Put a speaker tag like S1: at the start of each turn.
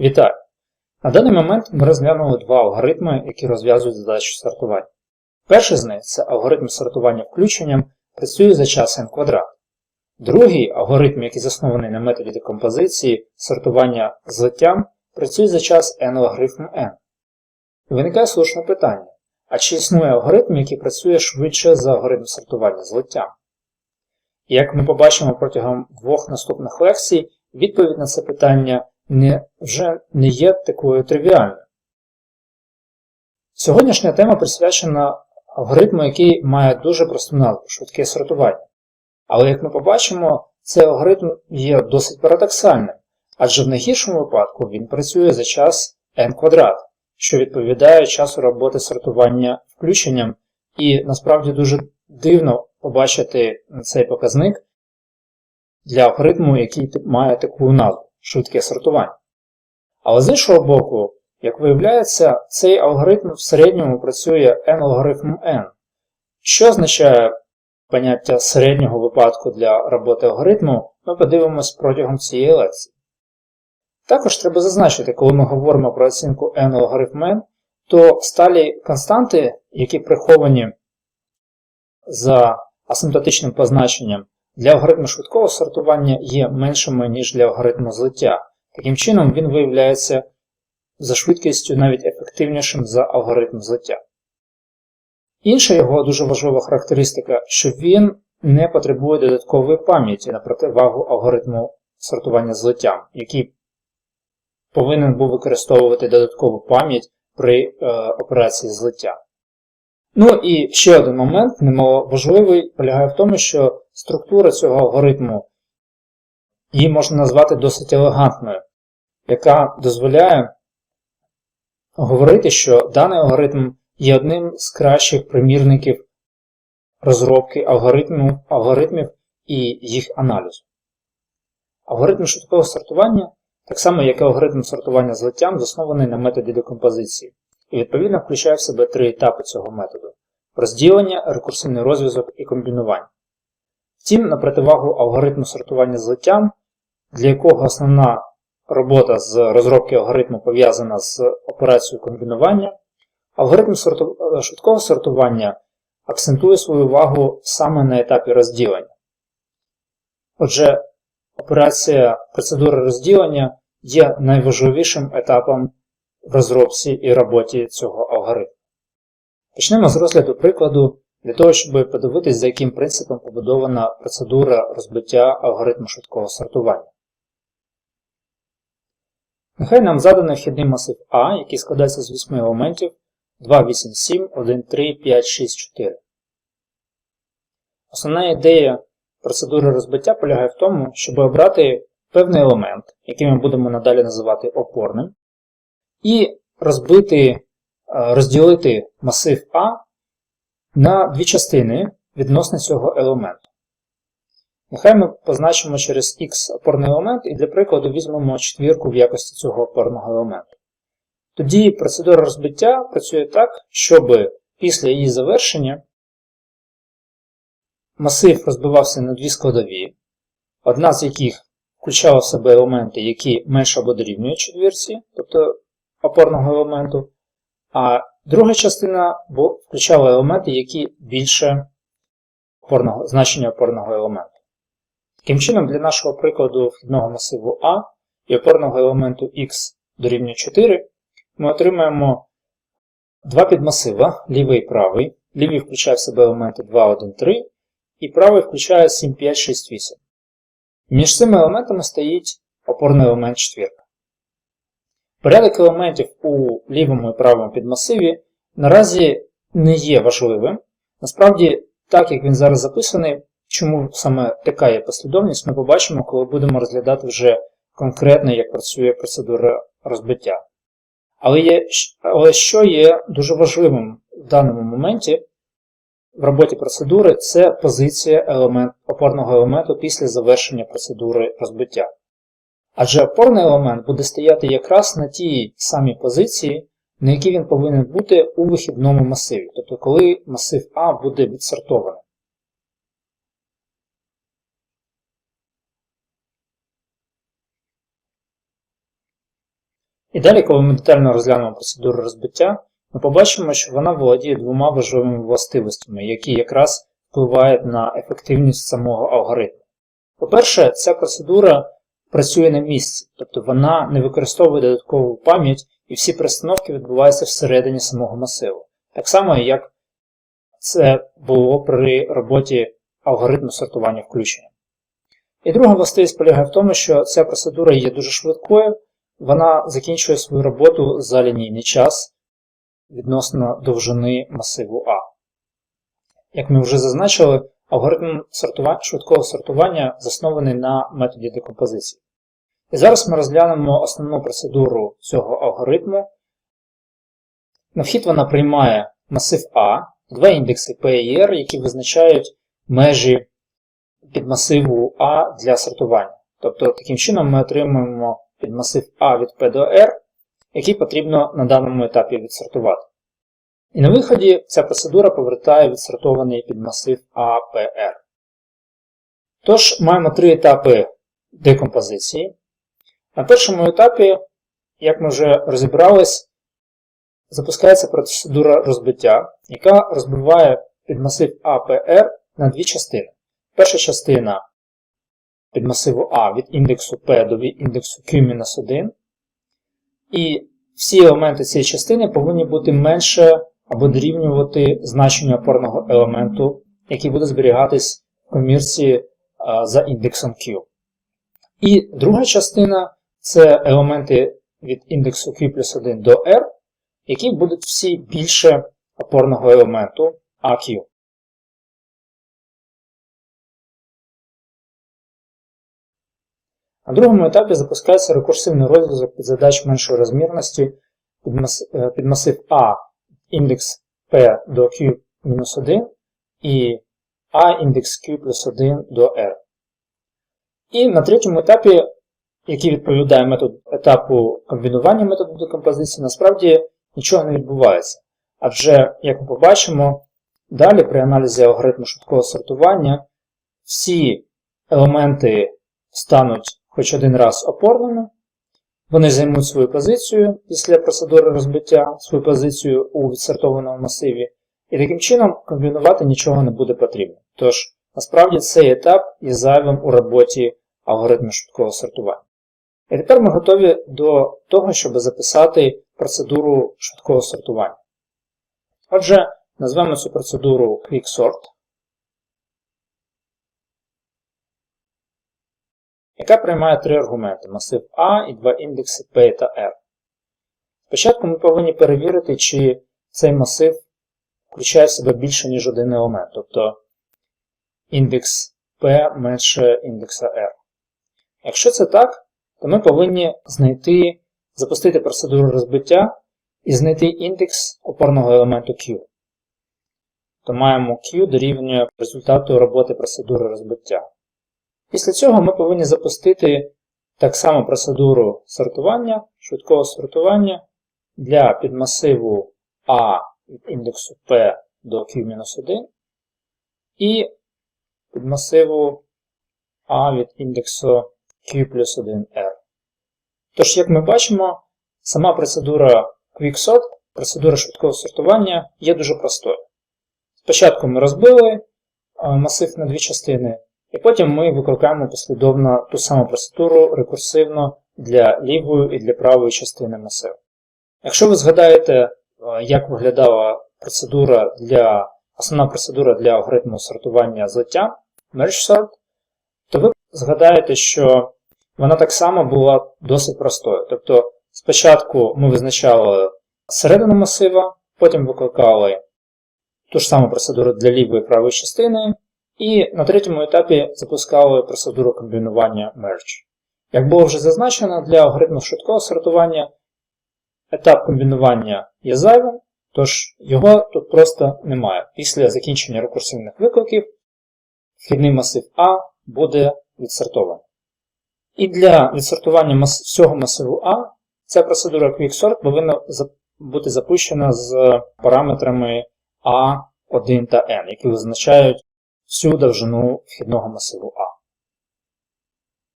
S1: Вітаю! На даний момент ми розглянули два алгоритми, які розв'язують задачу сортування. Перший з них це алгоритм сортування включенням, працює за час n квадрат. Другий алгоритм, який заснований на методі декомпозиції сортування злиттям, працює за час n логарифм n. І виникає слушне питання: а чи існує алгоритм, який працює швидше за алгоритм сортування злиттям? Як ми побачимо протягом двох наступних лекцій, відповідь на це питання не, вже не є такою тривіальною. Сьогоднішня тема присвячена алгоритму, який має дуже просту назву швидке сортування. Але як ми побачимо, цей алгоритм є досить парадоксальним, адже в найгіршому випадку він працює за час n квадрат, що відповідає часу роботи сортування включенням, і насправді дуже дивно побачити цей показник для алгоритму, який має таку назву швидке сортування. Але з іншого боку, як виявляється, цей алгоритм в середньому працює n логарифм n, що означає поняття середнього випадку для роботи алгоритму, ми подивимось протягом цієї лекції. Також треба зазначити, коли ми говоримо про оцінку n логарифм n, то сталі константи, які приховані за асимптотичним позначенням для алгоритму швидкого сортування є меншими, ніж для алгоритму злиття. Таким чином, він виявляється за швидкістю навіть ефективнішим за алгоритм злиття. Інша його дуже важлива характеристика, що він не потребує додаткової пам'яті на противагу алгоритму сортування злиттям, який повинен був використовувати додаткову пам'ять при е, операції злиття. Ну і ще один момент, немаловажливий, полягає в тому, що структура цього алгоритму її можна назвати досить елегантною, яка дозволяє говорити, що даний алгоритм є одним з кращих примірників розробки алгоритмів, алгоритмів і їх аналізу. Алгоритм швидкого сортування, так само як і алгоритм сортування злиттям, заснований на методі декомпозиції і відповідно включає в себе три етапи цього методу розділення, рекурсивний розв'язок і комбінування. Втім, на противагу алгоритму сортування злиттям, для якого основна робота з розробки алгоритму пов'язана з операцією комбінування, алгоритм швидкого сортування акцентує свою увагу саме на етапі розділення. Отже, операція процедури розділення є найважливішим етапом в розробці і роботі цього алгоритму. Почнемо з розгляду прикладу для того, щоб подивитись, за яким принципом побудована процедура розбиття алгоритму швидкого сортування. Нехай нам заданий вхідний масив А, який складається з 8 елементів 2, 8, 7, 1, 3, 5, 6, 4. Основна ідея процедури розбиття полягає в тому, щоб обрати певний елемент, який ми будемо надалі називати опорним, і розбити, е, розділити масив А на дві частини відносно цього елементу. Нехай ми позначимо через X опорний елемент і для прикладу візьмемо четвірку в якості цього опорного елементу. Тоді процедура розбиття працює так, щоб після її завершення масив розбивався на дві складові, одна з яких включала в себе елементи, які менше або дорівнюють четвірці, тобто опорного елементу, а друга частина включала елементи, які більше опорного, значення опорного елементу. Таким чином, для нашого прикладу вхідного масиву А і опорного елементу X дорівнює 4, ми отримаємо два підмасива, лівий і правий. Лівий включає в себе елементи 2, 1, 3, і правий включає 7, 5, 6, 8. Між цими елементами стоїть опорний елемент четвірка. Порядок елементів у лівому і правому підмасиві наразі не є важливим. Насправді, так як він зараз записаний, чому саме така є послідовність, ми побачимо, коли будемо розглядати вже конкретно, як працює процедура розбиття. Але, є, але що є дуже важливим в даному моменті в роботі процедури, це позиція елемент, опорного елементу після завершення процедури розбиття. Адже опорний елемент буде стояти якраз на тій самій позиції, на якій він повинен бути у вихідному масиві, тобто коли масив А буде відсортований. І далі, коли ми детально розглянемо процедуру розбиття, ми побачимо, що вона володіє двома важливими властивостями, які якраз впливають на ефективність самого алгоритму. По-перше, ця процедура працює на місці, тобто вона не використовує додаткову пам'ять і всі перестановки відбуваються всередині самого масиву. Так само, як це було при роботі алгоритму сортування включення. І друга властивість полягає в тому, що ця процедура є дуже швидкою, вона закінчує свою роботу за лінійний час відносно довжини масиву А. Як ми вже зазначили, алгоритм сортування, швидкого сортування заснований на методі декомпозиції. І зараз ми розглянемо основну процедуру цього алгоритму. На вхід вона приймає масив А, два індекси P і R, які визначають межі підмасиву А для сортування. Тобто, таким чином ми отримуємо підмасив А від P до R, який потрібно на даному етапі відсортувати. І на виході ця процедура повертає відсортований підмасив APR. Тож, маємо три етапи декомпозиції. На першому етапі, як ми вже розібрались, запускається процедура розбиття, яка розбиває підмасив APR на дві частини. Перша частина підмасиву А від індексу P до індексу Q-1. І всі елементи цієї частини повинні бути менше або дорівнювати значенню опорного елементу, який буде зберігатись в комірці за індексом Q. І друга частина це елементи від індексу Q плюс 1 до R, які будуть всі більше опорного елементу AQ. На другому етапі запускається рекурсивний розв'язок під задач меншої розмірності під масив А індекс P до Q-1 і A індекс Q плюс 1 до R. І на третьому етапі, який відповідає метод, етапу комбінування методу декомпозиції, насправді нічого не відбувається. Адже, як ми побачимо, далі при аналізі алгоритму швидкого сортування всі елементи стануть хоч один раз опорними, вони займуть свою позицію після процедури розбиття, свою позицію у відсортованому масиві, і таким чином комбінувати нічого не буде потрібно. Тож, насправді цей етап є зайвим у роботі алгоритму швидкого сортування. І тепер ми готові до того, щоб записати процедуру швидкого сортування. Отже, назвемо цю процедуру QuickSort. Яка приймає три аргументи масив А і два індекси P та R. Спочатку ми повинні перевірити, чи цей масив включає в себе більше, ніж один елемент, тобто індекс P менше індекса R. Якщо це так, то ми повинні знайти, запустити процедуру розбиття і знайти індекс опорного елементу Q. То маємо Q дорівнює результату роботи процедури розбиття. Після цього ми повинні запустити так само процедуру сортування, швидкого сортування для підмасиву А від індексу P до Q-1 і підмасиву А від індексу Q плюс 1R. Тож, як ми бачимо, сама процедура QuickSort, процедура швидкого сортування є дуже простою. Спочатку ми розбили масив на дві частини. І потім ми викликаємо послідовно ту саму процедуру рекурсивно для лівої і для правої частини масиву. Якщо ви згадаєте, е, як виглядала процедура для, основна процедура для алгоритму сортування злиття Merge Sort, то ви згадаєте, що вона так само була досить простою. Тобто спочатку ми визначали середину масива, потім викликали ту ж саму процедуру для лівої і правої частини. І на третьому етапі запускали процедуру комбінування Merge. Як було вже зазначено, для алгоритму швидкого сортування етап комбінування є зайвим, тож його тут просто немає. Після закінчення рекурсивних викликів вхідний масив А буде відсортований. І для відсортування всього масиву А ця процедура QuickSort повинна бути запущена з параметрами А1 та N, які визначають всю довжину вхідного масиву А.